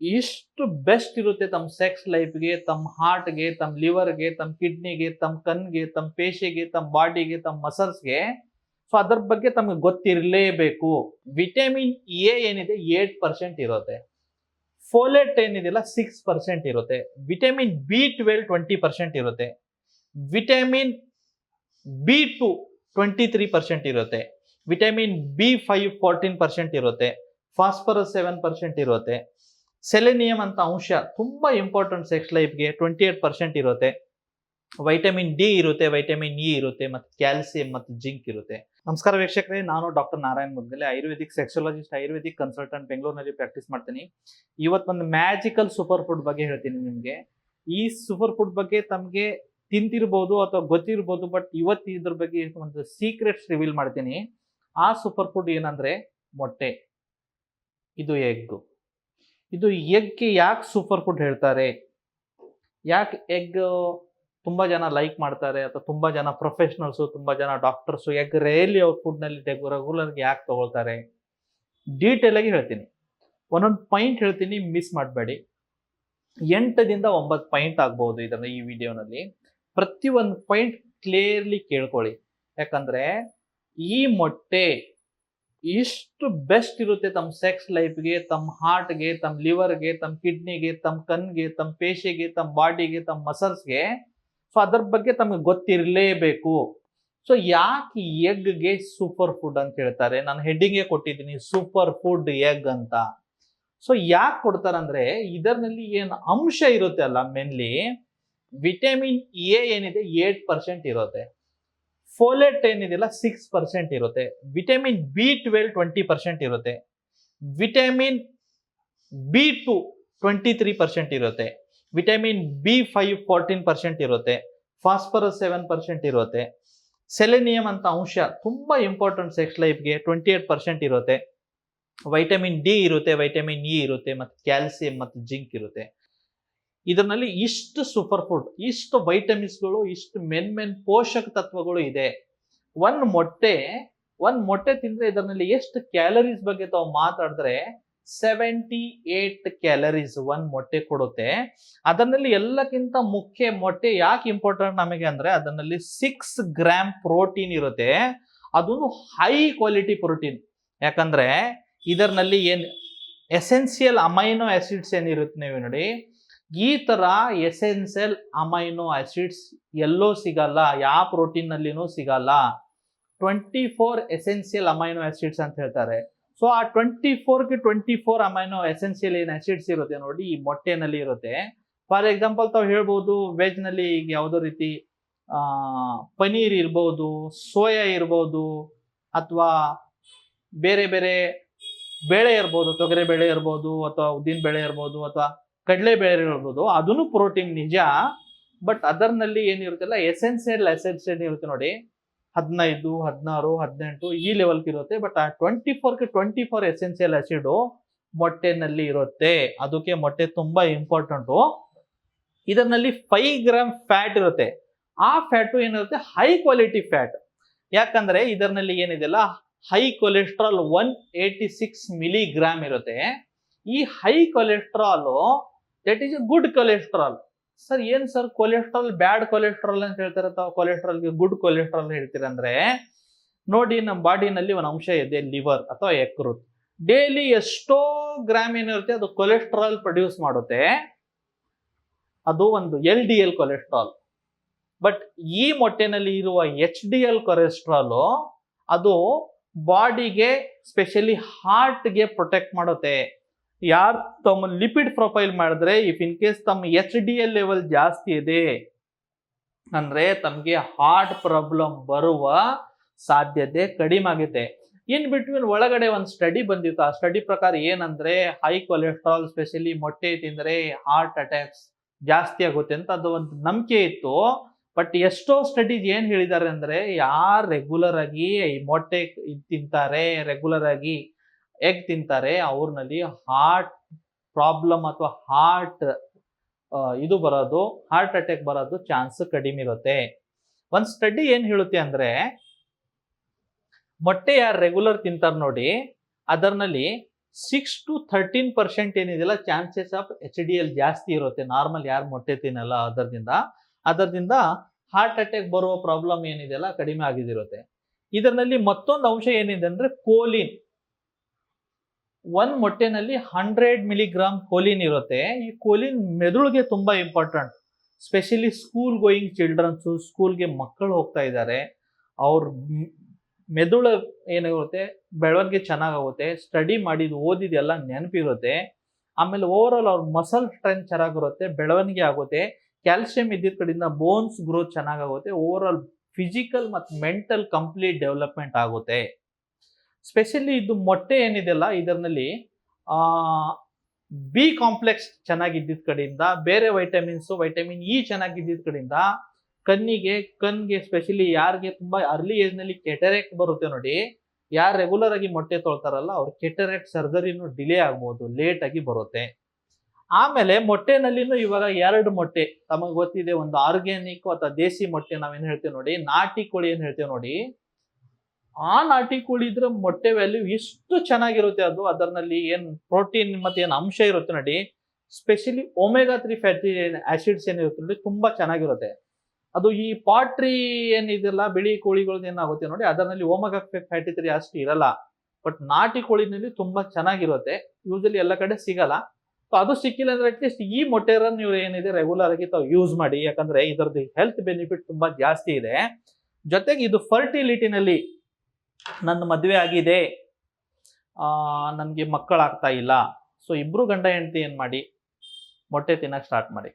ಇಷ್ಟು ಬೆಸ್ಟ್ ಇರುತ್ತೆ ತಮ್ಮ ಸೆಕ್ಸ್ ಲೈಫ್ಗೆ ತಮ್ಮ ಹಾರ್ಟ್ಗೆ ತಮ್ಮ ಲಿವರ್ಗೆ ತಮ್ಮ ಕಿಡ್ನಿಗೆ ತಮ್ಮ ಕಣ್ಗೆ ತಮ್ಮ ಪೇಶಿಗೆ ತಮ್ಮ ಬಾಡಿಗೆ ತಮ್ಮ ಮಸಲ್ಸ್ಗೆ ಸೊ ಅದ್ರ ಬಗ್ಗೆ ತಮಗೆ ಗೊತ್ತಿರಲೇಬೇಕು. ವಿಟಮಿನ್ ಎ ಏನಿದೆ? ಏಟ್ ಪರ್ಸೆಂಟ್ ಇರುತ್ತೆ. ಫೋಲೆಟ್ ಏನಿದೆಯಲ್ಲ? ಸಿಕ್ಸ್ ಪರ್ಸೆಂಟ್ ಇರುತ್ತೆ. Vitamin B twelve twenty percent ಇರುತ್ತೆ. Vitamin B two twenty three percent ಇರುತ್ತೆ. Vitamin B five fourteen percent ಇರುತ್ತೆ. ಫಾಸ್ಫರಸ್ ಸೆವೆನ್ ಪರ್ಸೆಂಟ್ ಇರುತ್ತೆ. ಸೆಲೆನಿಯಂ ಅಂತ ಅಂಶ ತುಂಬ ಇಂಪಾರ್ಟೆಂಟ್ ಸೆಕ್ಸ್ ಲೈಫ್ಗೆ ಟ್ವೆಂಟಿ ಏಟ್ ಪರ್ಸೆಂಟ್ ಇರುತ್ತೆ. ವೈಟಮಿನ್ ಡಿ ಇರುತ್ತೆ ವೈಟಮಿನ್ ಇ ಇರುತ್ತೆ, ಮತ್ತು ಕ್ಯಾಲ್ಸಿಯಂ ಮತ್ತು ಜಿಂಕ್ ಇರುತ್ತೆ. ನಮಸ್ಕಾರ ವೀಕ್ಷಕರೇ, ನಾನು doctor Narayan Mudgale, ayurvedic sexologist ayurvedic consultant ಬೆಂಗಳೂರಿನಲ್ಲಿ ಪ್ರಾಕ್ಟೀಸ್ ಮಾಡ್ತೀನಿ. ಇವತ್ತು ಒಂದು ಮ್ಯಾಜಿಕಲ್ ಸೂಪರ್ ಫುಡ್ ಬಗ್ಗೆ ಹೇಳ್ತೀನಿ ನಿಮಗೆ. ಈ ಸೂಪರ್ ಫುಡ್ ಬಗ್ಗೆ ತಮಗೆ ತಿಂತಿರ್ಬೋದು ಅಥವಾ ಗೊತ್ತಿರ್ಬೋದು ಬಟ್ ಇವತ್ತು ಇದ್ರ ಬಗ್ಗೆ ಒಂದು ಸೀಕ್ರೆಟ್ಸ್ ರಿವೀಲ್ ಮಾಡ್ತೀನಿ. ಆ ಸೂಪರ್ ಫುಡ್ ಏನಂದ್ರೆ ಮೊಟ್ಟೆ. ಇದು ಎಗ್ ಇದು ಎಗ್ಗೆ ಯಾಕೆ ಸೂಪರ್ ಫುಡ್ ಹೇಳ್ತಾರೆ? ಯಾಕೆ ಎಗ್ ತುಂಬ ಜನ ಲೈಕ್ ಮಾಡ್ತಾರೆ ಅಥವಾ ತುಂಬ ಜನ ಪ್ರೊಫೆಷ್ನಲ್ಸು, ತುಂಬ ಜನ ಡಾಕ್ಟರ್ಸು, ಎಗ್ ರೇಲಿ ಅವ್ರ ಫುಡ್ನಲ್ಲಿ ರೆಗ್ಯುಲರ್ಗೆ ಯಾಕೆ ತೊಗೊಳ್ತಾರೆ? ಡೀಟೇಲ್ ಆಗಿ ಹೇಳ್ತೀನಿ. ಒಂದೊಂದು ಪಾಯಿಂಟ್ ಹೇಳ್ತೀನಿ, ಮಿಸ್ ಮಾಡಬೇಡಿ. ಎಂಟದಿಂದ ಒಂಬತ್ತು ಪಾಯಿಂಟ್ ಆಗ್ಬೋದು ಇದನ್ನು ಈ ವಿಡಿಯೋನಲ್ಲಿ. ಪ್ರತಿ ಒಂದು ಪಾಯಿಂಟ್ ಕ್ಲಿಯರ್ಲಿ ಕೇಳ್ಕೊಳ್ಳಿ. ಯಾಕಂದರೆ ಈ ಮೊಟ್ಟೆ ಇಷ್ಟು ಬೆಸ್ಟ್ ಇರುತ್ತೆ ತಮ್ಮ ಸೆಕ್ಸ್ ಲೈಫ್ಗೆ ತಮ್ಮ ಹಾರ್ಟ್ಗೆ ತಮ್ಮ ಲಿವರ್ಗೆ ತಮ್ಮ ಕಿಡ್ನಿಗೆ ತಮ್ಮ ಕಣ್ಗೆ ತಮ್ಮ ಪೇಶಿಗೆ ತಮ್ಮ ಬಾಡಿಗೆ ತಮ್ಮ ಮಸಲ್ಸ್ಗೆ ಸೊ ಅದ್ರ ಬಗ್ಗೆ ತಮಗೆ ಗೊತ್ತಿರಲೇಬೇಕು. ಸೊ ಯಾಕೆ ಎಗ್ಗೆ ಸೂಪರ್ ಫುಡ್ ಅಂತ ಹೇಳ್ತಾರೆ? ನಾನು ಹೆಡ್ಡಿಂಗೇ ಕೊಟ್ಟಿದ್ದೀನಿ ಸೂಪರ್ ಫುಡ್ ಎಗ್ ಅಂತ. ಸೊ ಯಾಕೆ ಕೊಡ್ತಾರಂದ್ರೆ ಇದರಲ್ಲಿ ಏನು ಅಂಶ ಇರುತ್ತೆ ಅಲ್ಲ ಮೇನ್ಲಿ ವಿಟಮಿನ್ ಎ ಏನಿದೆ ಏಟ್ ಪರ್ಸೆಂಟ್ ಇರುತ್ತೆ. ಫೋಲೆಟ್ ಏನಿದೆಯಲ್ಲ ಸಿಕ್ಸ್ ಪರ್ಸೆಂಟ್ ಇರುತ್ತೆ. Vitamin B twelve twenty percent ಇರುತ್ತೆ. Vitamin B two twenty three percent ಇರುತ್ತೆ. Vitamin B five fourteen percent ಇರುತ್ತೆ. ಫಾಸ್ಫರಸ್ ಸೆವೆನ್ ಪರ್ಸೆಂಟ್ ಇರುತ್ತೆ. ಸೆಲೆನಿಯಂ ಅಂತ ಅಂಶ ತುಂಬ ಇಂಪಾರ್ಟೆಂಟ್ ಸೆಕ್ಸ್ ಲೈಫ್ಗೆ ಟ್ವೆಂಟಿ ಏಟ್ ಪರ್ಸೆಂಟ್ ಇರುತ್ತೆ. ವೈಟಮಿನ್ ಡಿ ಇರುತ್ತೆ ವೈಟಮಿನ್ ಇ ಇರುತ್ತೆ, ಮತ್ತು ಕ್ಯಾಲ್ಸಿಯಂ ಮತ್ತು ಜಿಂಕ್ ಇರುತ್ತೆ. ಇದರಲ್ಲಿ ಇಷ್ಟು ಸೂಪರ್ ಫುಡ್ ಇಷ್ಟು ವೈಟಮಿನ್ಸ್ಗಳು ಇಷ್ಟು ಮೆನ್ ಮೆನ್ ಪೋಷಕ ತತ್ವಗಳು ಇದೆ. ಒಂದ್ ಮೊಟ್ಟೆ ಒಂದ್ ಮೊಟ್ಟೆ ತಿಂದ್ರೆ ಇದರಲ್ಲಿ ಎಷ್ಟು ಕ್ಯಾಲರೀಸ್ ಬಗ್ಗೆ ತಾವು ಮಾತಾಡಿದ್ರೆ ಸೆವೆಂಟಿ ಏಟ್ ಕ್ಯಾಲರೀಸ್ ಒಂದ್ ಮೊಟ್ಟೆ ಕೊಡುತ್ತೆ. ಅದರಲ್ಲಿ ಎಲ್ಲಕ್ಕಿಂತ ಮುಖ್ಯ ಮೊಟ್ಟೆ ಯಾಕೆ ಇಂಪಾರ್ಟೆಂಟ್ ನಮಗೆ ಅಂದ್ರೆ ಅದರಲ್ಲಿ ಸಿಕ್ಸ್ ಗ್ರಾಮ್ ಪ್ರೋಟೀನ್ ಇರುತ್ತೆ. ಅದೊಂದು ಹೈ ಕ್ವಾಲಿಟಿ ಪ್ರೋಟೀನ್ ಯಾಕಂದ್ರೆ ಇದರಲ್ಲಿ ಏನ್ ಎಸೆನ್ಸಿಯಲ್ ಅಮೈನೋ ಆಸಿಡ್ಸ್ ಏನಿರುತ್ತೆ ನೀವು ನೋಡಿ. ಈ ಥರ ಎಸೆನ್ಸಿಯಲ್ ಅಮೈನೋ ಆಸಿಡ್ಸ್ ಎಲ್ಲೋ ಸಿಗಲ್ಲ, ಯಾವ ಪ್ರೋಟೀನ್ ನಲ್ಲಿನೂ ಸಿಗಲ್ಲ. Twenty four essential amino acids ಅಂತ ಹೇಳ್ತಾರೆ. ಸೊ ಆ ಟ್ವೆಂಟಿ ಫೋರ್ಗೆ ಟ್ವೆಂಟಿ ಫೋರ್ ಅಮೈನೋ ಎಸೆನ್ಸಿಯಲ್ ಏನು ಆಸಿಡ್ಸ್ ಇರುತ್ತೆ ನೋಡಿ, ಈ ಮೊಟ್ಟೆನಲ್ಲಿ ಇರುತ್ತೆ. ಫಾರ್ ಎಕ್ಸಾಂಪಲ್ ತಾವು ಹೇಳ್ಬೋದು ವೆಜ್ನಲ್ಲಿ ಈಗ ಯಾವುದೋ ರೀತಿ ಪನೀರ್ ಇರ್ಬೋದು, ಸೋಯಾ ಇರ್ಬೋದು, ಅಥವಾ ಬೇರೆ ಬೇರೆ ಬೇಳೆ ಇರ್ಬೋದು ತೊಗರೆ ಬೇಳೆ ಇರ್ಬೋದು, ಅಥವಾ ಉದ್ದಿನ ಬೇಳೆ ಇರ್ಬೋದು, ಅಥವಾ ಕಡಲೆ ಬೇಳೆ ನೋಡ್ಬೋದು. ಅದನ್ನು ಪ್ರೋಟೀನ್ ನಿಜ. ಬಟ್ ಅದರ್ನಲ್ಲಿ ಏನಿರುತ್ತಲ್ಲ ಎಸೆನ್ಸಿಯಲ್ ಎಸೆನ್ಸ್ ಇರುತ್ತೆ ನೋಡಿ. ಹದಿನೈದು, ಹದಿನಾರು, ಹದಿನೆಂಟು ಈ ಲೆವೆಲ್ಗೆ ಇರುತ್ತೆ. ಬಟ್ ಆ ಟ್ವೆಂಟಿ ಫೋರ್ಗೆ ಟ್ವೆಂಟಿ ಫೋರ್ ಎಸೆನ್ಸಿಯಲ್ ಆಸಿಡು ಮೊಟ್ಟೆನಲ್ಲಿ ಇರುತ್ತೆ. ಅದಕ್ಕೆ ಮೊಟ್ಟೆ ತುಂಬಾ ಇಂಪಾರ್ಟೆಂಟು ಇದರಲ್ಲಿ ಫೈವ್ ಗ್ರಾಮ್ ಫ್ಯಾಟ್ ಇರುತ್ತೆ. ಆ ಫ್ಯಾಟು ಏನಿರುತ್ತೆ? ಹೈ ಕ್ವಾಲಿಟಿ ಫ್ಯಾಟ್ ಯಾಕಂದ್ರೆ ಇದರಲ್ಲಿ ಏನಿದೆಯಲ್ಲ? High cholesterol one eighty six milligram ಇರುತ್ತೆ. ಈ high cholesterol that is a good cholesterol sir ಏನ್ ಸರ್ ಕೊಲೆಸ್ಟ್ರಾಲ್ ಬ್ಯಾಡ್ ಕೊಲೆಸ್ಟ್ರಾಲ್ ಅಂತ ಹೇಳ್ತಾರೆ ತಾವು ಕೊಲೆಸ್ಟ್ರಾಲ್ಗೆ ಗುಡ್ ಕೊಲೆಸ್ಟ್ರಾಲ್ ಹೇಳ್ತೀರಂದ್ರೆ ನೋಡಿ ನಮ್ಮ ಬಾಡಿನಲ್ಲಿ ಒಂದು ಅಂಶ ಇದೆ ಲಿವರ್ ಅಥವಾ ಯಕೃತ್. ಡೈಲಿ ಎಷ್ಟೋ ಗ್ರಾಮ್ ಏನಿರುತ್ತೆ ಅದು ಕೊಲೆಸ್ಟ್ರಾಲ್ ಪ್ರೊಡ್ಯೂಸ್ ಮಾಡುತ್ತೆ. ಅದು ಒಂದು L D L cholesterol but ಈ ಮೊಟ್ಟೆನಲ್ಲಿ ಇರುವ ಎಚ್ ಡಿ ಎಲ್ ಕೊಲೆಸ್ಟ್ರಾಲು ಅದು ಬಾಡಿಗೆ ಸ್ಪೆಷಲಿ ಹಾರ್ಟ್ಗೆ ಪ್ರೊಟೆಕ್ಟ್ ಮಾಡುತ್ತೆ. ಯಾರು ತಮ್ಮ ಲಿಪಿಡ್ ಪ್ರೊಫೈಲ್ ಮಾಡಿದ್ರೆ ಇಫ್ ಇನ್ ಕೇಸ್ ತಮ್ಮ ಎಚ್ ಡಿ ಎಲ್ ಲೆವೆಲ್ ಜಾಸ್ತಿ ಇದೆ, ಅಂದ್ರೆ ತಮಗೆ ಹಾರ್ಟ್ ಪ್ರಾಬ್ಲಮ್ ಬರುವ ಸಾಧ್ಯತೆ ಕಡಿಮೆ ಆಗುತ್ತೆ. ಇನ್ ಬಿಟ್ವೀನ್ ಒಳಗಡೆ ಒಂದು ಸ್ಟಡಿ ಬಂದಿತ್ತು. ಆ ಸ್ಟಡಿ ಪ್ರಕಾರ ಏನಂದ್ರೆ ಹೈ ಕೊಲೆಸ್ಟ್ರಾಲ್ ಸ್ಪೆಷಲಿ ಮೊಟ್ಟೆ ತಿಂದ್ರೆ ಹಾರ್ಟ್ ಅಟ್ಯಾಕ್ಸ್ ಜಾಸ್ತಿ ಆಗುತ್ತೆ ಅಂತ ಅದು ಒಂದು ನಂಬಿಕೆ ಇತ್ತು. ಬಟ್ ಎಷ್ಟೋ ಸ್ಟಡೀಸ್ ಏನ್ ಹೇಳಿದ್ದಾರೆ ಅಂದ್ರೆ, ಯಾರು ರೆಗ್ಯುಲರ್ ಆಗಿ ಮೊಟ್ಟೆ ತಿಂತಾರೆ ರೆಗ್ಯುಲರ್ ಆಗಿ ಎಗ್ ತಿಂತಾರೆ, ಅವ್ರನಲ್ಲಿ ಹಾರ್ಟ್ ಪ್ರಾಬ್ಲಮ್ ಅಥವಾ ಹಾರ್ಟ್ ಇದು ಬರೋದು ಹಾರ್ಟ್ ಅಟ್ಯಾಕ್ ಬರೋದು ಚಾನ್ಸ್ ಕಡಿಮೆ ಇರುತ್ತೆ. ಒಂದು ಸ್ಟಡಿ ಏನ್ ಹೇಳುತ್ತೆ ಅಂದ್ರೆ, ಮೊಟ್ಟೆ ಯಾರು ರೆಗ್ಯುಲರ್ ತಿಂತಾರೆ ನೋಡಿ ಅದರಲ್ಲಿ ಸಿಕ್ಸ್ ಟು ಥರ್ಟೀನ್ ಪರ್ಸೆಂಟ್ ಏನಿದೆಯಲ್ಲ chances of H D L ಜಾಸ್ತಿ ಇರುತ್ತೆ. ನಾರ್ಮಲ್ ಯಾರು ಮೊಟ್ಟೆ ತಿನ್ನಲ್ಲ ಅದರಿಂದ ಅದರಿಂದ ಹಾರ್ಟ್ ಅಟ್ಯಾಕ್ ಬರುವ ಪ್ರಾಬ್ಲಮ್ ಏನಿದೆಯಲ್ಲ, ಕಡಿಮೆ ಆಗಿದಿರುತ್ತೆ. ಇದರಲ್ಲಿ ಮತ್ತೊಂದು ಅಂಶ ಏನಿದೆ ಅಂದ್ರೆ ಕೋಲಿನ್ ಒಂದ್ ಮೊಟ್ಟೆನಲ್ಲಿ ಹಂಡ್ರೆಡ್ ಮಿಲಿಗ್ರಾಮ್ ಕೋಲಿನ್ ಇರುತ್ತೆ. ಈ ಕೋಲಿನ್ ಮೆದುಳಿಗೆ ತುಂಬಾ important specially school going childrens ಸ್ಕೂಲ್ಗೆ ಮಕ್ಕಳು ಹೋಗ್ತಾ ಇದ್ದಾರೆ. ಅವ್ರ ಮೆದುಳು ಏನಾಗುತ್ತೆ? ಬೆಳವಣಿಗೆ ಚೆನ್ನಾಗಾಗುತ್ತೆ. ಸ್ಟಡಿ ಮಾಡಿದ್ದು ಓದಿದೆಲ್ಲ ನೆನಪಿರುತ್ತೆ. ಆಮೇಲೆ ಓವರ್ ಆಲ್ ಅವ್ರ ಮಸಲ್ ಸ್ಟ್ರೆಂತ್ ಚೆನ್ನಾಗಿರುತ್ತೆ, ಬೆಳವಣಿಗೆ ಆಗುತ್ತೆ. ಕ್ಯಾಲ್ಸಿಯಂ ಇದ್ದಿದ್ದ ಕಡೆಯಿಂದ ಬೋನ್ಸ್ ಗ್ರೋತ್ ಚೆನ್ನಾಗಾಗುತ್ತೆ. ಓವರ್ ಆಲ್ ಫಿಸಿಕಲ್ ಮತ್ತು ಮೆಂಟಲ್ ಕಂಪ್ಲೀಟ್ ಡೆವಲಪ್ಮೆಂಟ್ ಆಗುತ್ತೆ. ಸ್ಪೆಷಲಿ ಇದು ಮೊಟ್ಟೆ ಏನಿದೆಯಲ್ಲ ಇದರಲ್ಲಿ ಬಿ ಕಾಂಪ್ಲೆಕ್ಸ್ ಚೆನ್ನಾಗಿದ್ದಿದ್ದ ಕಡೆಯಿಂದ, ಬೇರೆ ವೈಟಮಿನ್ಸು, ವೈಟಮಿನ್ ಇ ಚೆನ್ನಾಗಿದ್ದಿದ್ದ ಕಡೆಯಿಂದ, ಕಣ್ಣಿಗೆ ಕಣ್ಣಿಗೆ ಸ್ಪೆಷಲಿ ಯಾರಿಗೆ ತುಂಬಾ ಅರ್ಲಿ ಏಜ್ನಲ್ಲಿ ಕೆಟರೆಕ್ಟ್ ಬರುತ್ತೆ ನೋಡಿ, ಯಾರು ರೆಗ್ಯುಲರ್ ಆಗಿ ಮೊಟ್ಟೆ ತೊಳ್ತಾರಲ್ಲ, ಅವ್ರ ಕೆಟೆರೆಕ್ಟ್ ಸರ್ಜರಿನೂ ಡಿಲೇ ಆಗ್ಬೋದು ಲೇಟ್ ಆಗಿ ಬರುತ್ತೆ. ಆಮೇಲೆ ಮೊಟ್ಟೆನಲ್ಲಿನೂ ಇವಾಗ ಎರಡು ಮೊಟ್ಟೆ, ತಮಗೆ ಗೊತ್ತಿದೆ, ಒಂದು ಆರ್ಗ್ಯಾನಿಕ್ ಅಥವಾ ದೇಸಿ ಮೊಟ್ಟೆ ನಾವೇನು ಹೇಳ್ತೇವೆ ನೋಡಿ, ನಾಟಿ ಕೋಳಿ ಏನು ಹೇಳ್ತೇವೆ ನೋಡಿ ಆ ನಾಟಿ ಕೋಳಿ ಇದ್ರೆ ಮೊಟ್ಟೆ ವ್ಯಾಲ್ಯೂ ಎಷ್ಟು ಚೆನ್ನಾಗಿರುತ್ತೆ ಅದು. ಅದರಲ್ಲಿ ಏನು ಪ್ರೋಟೀನ್ ಮತ್ತೆ ಏನು ಅಂಶ ಇರುತ್ತೆ ನೋಡಿ. Specially omega three fatty acids ಏನಿರುತ್ತೆ ನೋಡಿ ತುಂಬಾ ಚೆನ್ನಾಗಿರುತ್ತೆ. ಅದು ಈ ಪಾಟ್ರಿ ಏನಿದೆಲ್ಲ ಬಿಳಿ ಕೋಳಿಗಳದ್ದು ಏನಾಗುತ್ತೆ ನೋಡಿ ಅದರಲ್ಲಿ ಒಮೆಗಾ ಫ್ಯಾಟಿ ತ್ರೀ ಅಷ್ಟು ಇರಲ್ಲ. ಬಟ್ ನಾಟಿ ಕೋಳಿನಲ್ಲಿ ತುಂಬಾ ಚೆನ್ನಾಗಿರುತ್ತೆ. ಯೂಸಲಿ ಎಲ್ಲ ಕಡೆ ಸಿಗಲ್ಲ. ಸೊ ಅದು ಸಿಕ್ಕಿಲ್ಲ ಅಂದ್ರೆ ಅಟ್ಲೀಸ್ಟ್ ಈ ಮೊಟ್ಟೆರನ್ನು ನೀವು ಏನಿದೆ ರೆಗ್ಯುಲರ್ ಆಗಿ ತಾವು ಯೂಸ್ ಮಾಡಿ. ಯಾಕಂದ್ರೆ ಇದರದ್ದು ಹೆಲ್ತ್ ಬೆನಿಫಿಟ್ ತುಂಬಾ ಜಾಸ್ತಿ ಇದೆ. ಜೊತೆಗೆ ಇದು ಫರ್ಟಿಲಿಟಿನಲ್ಲಿ ನನ್ನ ಮದುವೆ ಆಗಿದೆ. ನನಗೆ ಮಕ್ಕಳಾಗ್ತಾ ಇಲ್ಲ. ಸೊ ಇಬ್ಬರು ಗಂಡ ಹೆಂಡತಿ ಏನು ಮಾಡಿ? ಮೊಟ್ಟೆ ತಿನ್ನಕ್ಕೆ ಸ್ಟಾರ್ಟ್ ಮಾಡಿ.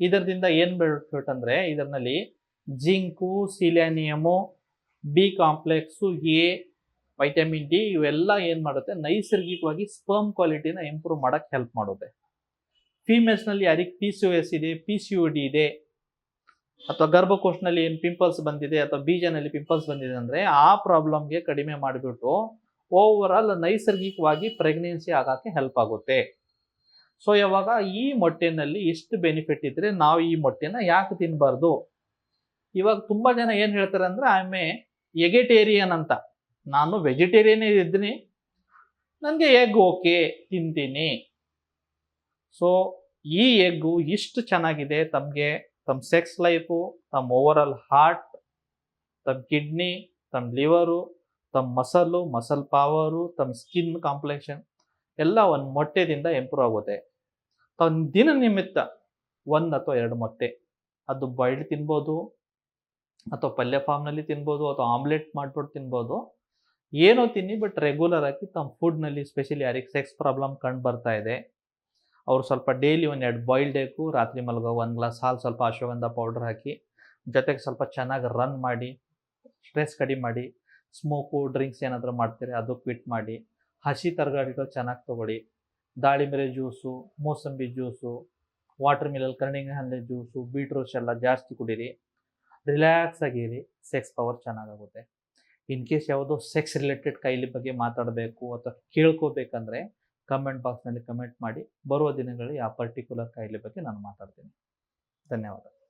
ಇದರಿಂದ ಏನು ಬೆನಿಫಿಟ್ ಅಂದರೆ, ಇದರಲ್ಲಿ zinc, selenium, B complex, A, vitamin D ಇವೆಲ್ಲ ಏನು ಮಾಡುತ್ತೆ? ನೈಸರ್ಗಿಕವಾಗಿ ಸ್ಪರ್ಮ್ ಕ್ವಾಲಿಟಿನ ಇಂಪ್ರೂವ್ ಮಾಡೋಕ್ಕೆ ಹೆಲ್ಪ್ ಮಾಡುತ್ತೆ. ಫೀಮೇಲ್ಸ್ನಲ್ಲಿ ಯಾರಿಗೆ ಪಿ ಸಿ ಎಸ್ ಇದೆ ಪಿ ಸಿ ಯು ಡಿ ಇದೆ ಅಥವಾ ಗರ್ಭಕೋಶನಲ್ಲಿ ಏನು ಪಿಂಪಲ್ಸ್ ಬಂದಿದೆ ಅಥವಾ ಬೀಜನಲ್ಲಿ ಪಿಂಪಲ್ಸ್ ಬಂದಿದೆ ಅಂದರೆ ಆ ಪ್ರಾಬ್ಲಮ್ಗೆ ಕಡಿಮೆ ಮಾಡಿಬಿಟ್ಟು ಓವರ್ ಆಲ್ ನೈಸರ್ಗಿಕವಾಗಿ ಪ್ರೆಗ್ನೆನ್ಸಿ ಆಗೋಕ್ಕೆ ಹೆಲ್ಪ್ ಆಗುತ್ತೆ. ಸೊ ಯಾವಾಗ ಈ ಮೊಟ್ಟೆನಲ್ಲಿ ಎಷ್ಟು ಬೆನಿಫಿಟ್ ಇದ್ರೆ ನಾವು ಈ ಮೊಟ್ಟೆನ ಯಾಕೆ ತಿನ್ನಬಾರ್ದು ಇವಾಗ ತುಂಬ ಜನ ಏನು ಹೇಳ್ತಾರೆ ಅಂದರೆ ಐ ಎ ಎಗೆಟೇರಿಯನ್ ಅಂತ. ನಾನು ವೆಜಿಟೇರಿಯನ್ ಇದ್ದೀನಿ. ನನಗೆ ಎಗ್ ಓಕೆ ತಿಂತೀನಿ. ಸೊ ಈ ಎಗ್ಗು ಇಷ್ಟು ಚೆನ್ನಾಗಿದೆ, ತಮಗೆ ತಮ್ಮ ಸೆಕ್ಸ್ ಲೈಫು ತಮ್ಮ ಓವರ್ ಆಲ್ ಹಾರ್ಟ್ ತಮ್ಮ ಕಿಡ್ನಿ ತಮ್ಮ ಲಿವರು ತಮ್ಮ ಮಸಲು ಮಸಲ್ ಪವರು ತಮ್ಮ ಸ್ಕಿನ್ ಕಾಂಪ್ಲೆಕ್ಷನ್ ಎಲ್ಲ ಒಂದು ಮೊಟ್ಟೆದಿಂದ ಇಂಪ್ರೂವ್ ಆಗುತ್ತೆ. ತನ್ನ ದಿನನಿಮಿತ್ತ ಒಂದು ಅಥವಾ ಎರಡು ಮೊಟ್ಟೆ. ಅದು ಬಾಯ್ಲ್ಡ್ ತಿನ್ಬೋದು, ಅಥವಾ ಪಲ್ಯ ಫಾರ್ಮ್ನಲ್ಲಿ ತಿನ್ಬೋದು, ಅಥವಾ ಆಮ್ಲೆಟ್ ಮಾಡ್ಬಿಟ್ಟು ತಿನ್ಬೋದು. ಏನೋ ತಿನ್ನಿ, ಬಟ್ ರೆಗ್ಯುಲರ್ ಆಗಿ ತಮ್ಮ ಫುಡ್ನಲ್ಲಿ ಸ್ಪೆಷಲಿ ಯಾರಿಗೆ ಸೆಕ್ಸ್ ಪ್ರಾಬ್ಲಮ್ ಕಂಡು ಬರ್ತಾ ಇದೆ. ಅವ್ರು ಸ್ವಲ್ಪ ಡೈಲಿ ಒಂದು ಎರಡು ಬಾಯ್ಲ್ಡ್ ಎಗ್ಗು ರಾತ್ರಿ ಮಲಗೋ ಒಂದು ಗ್ಲಾಸ್ ಹಾಲು ಸ್ವಲ್ಪ ಅಶ್ವಗಂಧ ಪೌಡ್ರ್ ಹಾಕಿ, ಜೊತೆಗೆ ಸ್ವಲ್ಪ ಚೆನ್ನಾಗಿ ರನ್ ಮಾಡಿ ಸ್ಟ್ರೆಸ್ ಕಡಿಮೆ ಮಾಡಿ ಸ್ಮೋಕು ಡ್ರಿಂಕ್ಸ್ ಏನಾದರೂ ಮಾಡ್ತೀರಿ ಅದು ಕ್ವಿಟ್ ಮಾಡಿ, ಹಸಿ ತರಕಾರಿಗಳು ಚೆನ್ನಾಗಿ ತೊಗೊಳ್ಳಿ. ದಾಳಿಂಬೆ ಜ್ಯೂಸು ಮೂಸಂಬಿ ಜ್ಯೂಸು ವಾಟರ್ ಮಿಲಲ್ ಕರ್ಣಿಂಗ ಹಣ್ಣು ಜ್ಯೂಸು ಬೀಟ್ರೂಟ್ಸ್ ಎಲ್ಲ ಜಾಸ್ತಿ ಕುಡೀರಿ. ರಿಲ್ಯಾಕ್ಸ್ ಆಗಿರಿ ಸೆಕ್ಸ್ ಪವರ್ ಚೆನ್ನಾಗಾಗುತ್ತೆ. ಇನ್ ಕೇಸ್ ಯಾವುದೋ ಸೆಕ್ಸ್ ರಿಲೇಟೆಡ್ ಕೈಲಿ ಬಗ್ಗೆ ಮಾತಾಡಬೇಕು ಅಥವಾ ಕೇಳ್ಕೋಬೇಕಂದ್ರೆ ಕಮೆಂಟ್ ಬಾಕ್ಸ್ನಲ್ಲಿ ಕಮೆಂಟ್ ಮಾಡಿ ಬರುವ ದಿನಗಳಲ್ಲಿ ಆ ಪರ್ಟಿಕ್ಯುಲರ್ ಕಾಯಿಲೆ ಬಗ್ಗೆ ನಾನು ಮಾತಾಡ್ತೀನಿ. ಧನ್ಯವಾದ